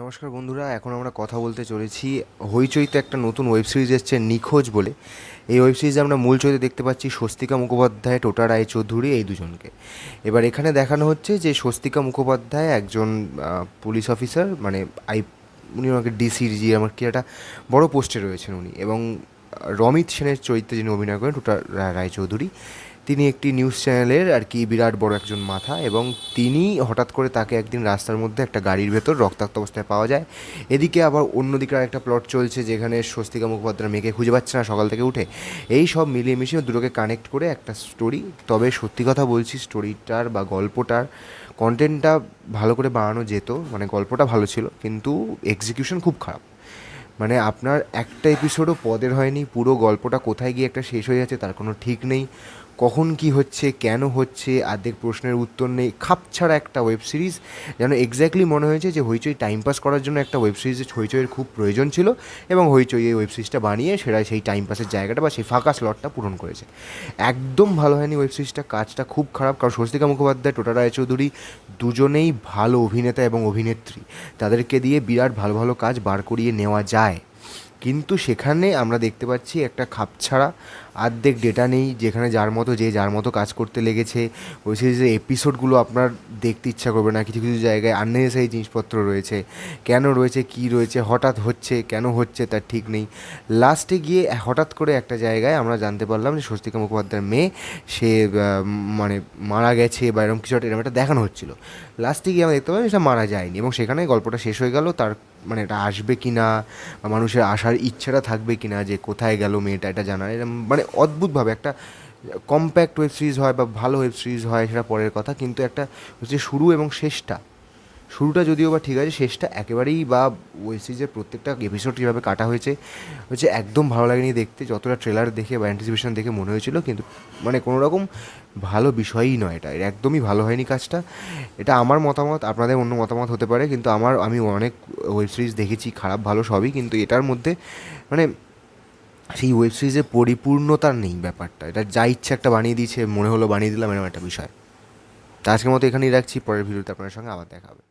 নমস্কার বন্ধুরা, এখন আমরা কথা বলতে চলেছি হইচইতে একটা নতুন ওয়েব সিরিজ এসছে নিখোঁজ বলে। এই ওয়েব সিরিজে আমরা মূল চরিত্রে দেখতে পাচ্ছি স্বস্তিকা মুখোপাধ্যায়, টোটা রায়চৌধুরী এই দুজনকে। এবার এখানে দেখানো হচ্ছে যে স্বস্তিকা মুখোপাধ্যায় একজন পুলিশ অফিসার মানে আই, উনি ওনাকে ডিসিজি আমার কি একটা বড়ো পোস্টে রয়েছেন উনি। এবং রমিত সেনের চরিত্রে যিনি অভিনয় করেন টোটা রায়চৌধুরী, তিনি একটি নিউজ চ্যানেলের আর কি বিরাট বড় একজন মাথা এবং তিনি হঠাৎ করে তাকে একদিন রাস্তার মধ্যে একটা গাড়ির ভেতর রক্তাক্ত অবস্থায় পাওয়া যায়। এদিকে আবার অন্যদিকে একটা প্লট চলছে যেখানে স্বস্তিকা মুখোপাধ্যায় মেয়েকে খুঁজে পাচ্ছে না সকাল থেকে উঠে। এই সব মিলিয়ে মিশিয়ে দুটোকে কানেক্ট করে একটা স্টোরি তবে সত্যি কথা বলছি স্টোরিটার বা গল্পটার কন্টেন্টটা ভালো করে বানানো যেত মানে গল্পটা ভালো ছিল, কিন্তু এক্সিকিউশন খুব খারাপ। মানে আপনার একটা এপিসোডও পদের হয়নি, পুরো গল্পটা কোথায় গিয়ে একটা শেষ হয়ে যাচ্ছে, তার কোনো ঠিক নেই। কখন কি হচ্ছে, কেন হচ্ছে আর্ধেক প্রশ্নের উত্তর নেই। খাপছাড়া একটা ওয়েব সিরিজ যেন এক্স্যাক্টলি মনে হয়েছে যে হইচই টাইম পাস করার জন্য একটা ওয়েব সিরিজে হইচইয়ের খুব প্রয়োজন ছিল এবং হইচই এই ওয়েব সিরিজটা বানিয়ে সেটা সেই টাইম পাসের জায়গাটা বা সেই ফাঁকা স্লটটা পূরণ করেছে। একদম ভালো হয়নি ওয়েব সিরিজটা কাজটা খুব খারাপ, কারণ স্বস্তিকা মুখোপাধ্যায়, টোটা রায়চৌধুরী দুজনেই ভালো অভিনেতা এবং অভিনেত্রী। তাদেরকে দিয়ে বিরাট ভালো ভালো কাজ বার করিয়ে নেওয়া যায়। কিন্তু সেখানে আমরা দেখতে পাচ্ছি একটা খাপছাড়া, আর্ধেক ডেটা নেই, যেখানে যার মতো যে যার মতো কাজ করতে লেগেছে। ওই সিরিজের এপিসোডগুলো আপনার দেখতে ইচ্ছা করবে না, কিছু কিছু জায়গায় আননেসেসারি জিনিসপত্র রয়েছে। কেন রয়েছে, কি রয়েছে, হঠাৎ হচ্ছে, কেন হচ্ছে, তার ঠিক নেই। লাস্টে গিয়ে হঠাৎ করে একটা জায়গায় আমরা জানতে পারলাম যে স্বস্তিকা মুখোপাধ্যায়ের মেয়ে, সে মানে মারা গেছে বা এরকম কিছু এরকম একটা দেখানো হচ্ছিল। লাস্টে গিয়ে আমরা দেখতে পাচ্ছি সেটা মারা যায়নি এবং সেখানে গল্পটা শেষ হয়ে গেল, তার মানে এটা আসবে কি না মানুষের আসার ইচ্ছাটা থাকবে কি না যে কোথায় গেল মেয়েটা এটা জানার এরকম মানে অদ্ভুতভাবে একটা কম্প্যাক্ট ওয়েব সিরিজ হয় বা ভালো ওয়েব সিরিজ হয় সেটা পরের কথা, কিন্তু একটা হচ্ছে শুরু এবং শেষটা। শুরুটা যদিও বা ঠিক আছে, শেষটা একেবারেই বা ওয়েব সিরিজের প্রত্যেকটা এপিসোড কীভাবে কাটা হয়েছে হচ্ছে একদম ভালো লাগেনি দেখতে, যতটা ট্রেলার দেখে বা অ্যান্টিসিপেশন দেখে মনে হয়েছিল, কিন্তু মানে কোনো রকম ভালো বিষয়ই নয় এটা একদমই ভালো হয়নি কাজটা। এটা আমার মতামত, আপনাদের অন্য মতামত হতে পারে, কিন্তু আমার, আমি অনেক ওয়েব সিরিজ দেখেছি, খারাপ ভালো সবই, কিন্তু এটার মধ্যে মানে সেই ওয়েব সিরিজের পরিপূর্ণতা নেই ব্যাপারটা, এটা যা ইচ্ছা একটা বানিয়ে দিয়েছে, মনে হলো বানিয়ে দিলাম, এরকম একটা বিষয়। তা আজকের মতো এখানেই রাখছি, পরের ভিডিওতে আপনার সঙ্গে আবার দেখা হবে।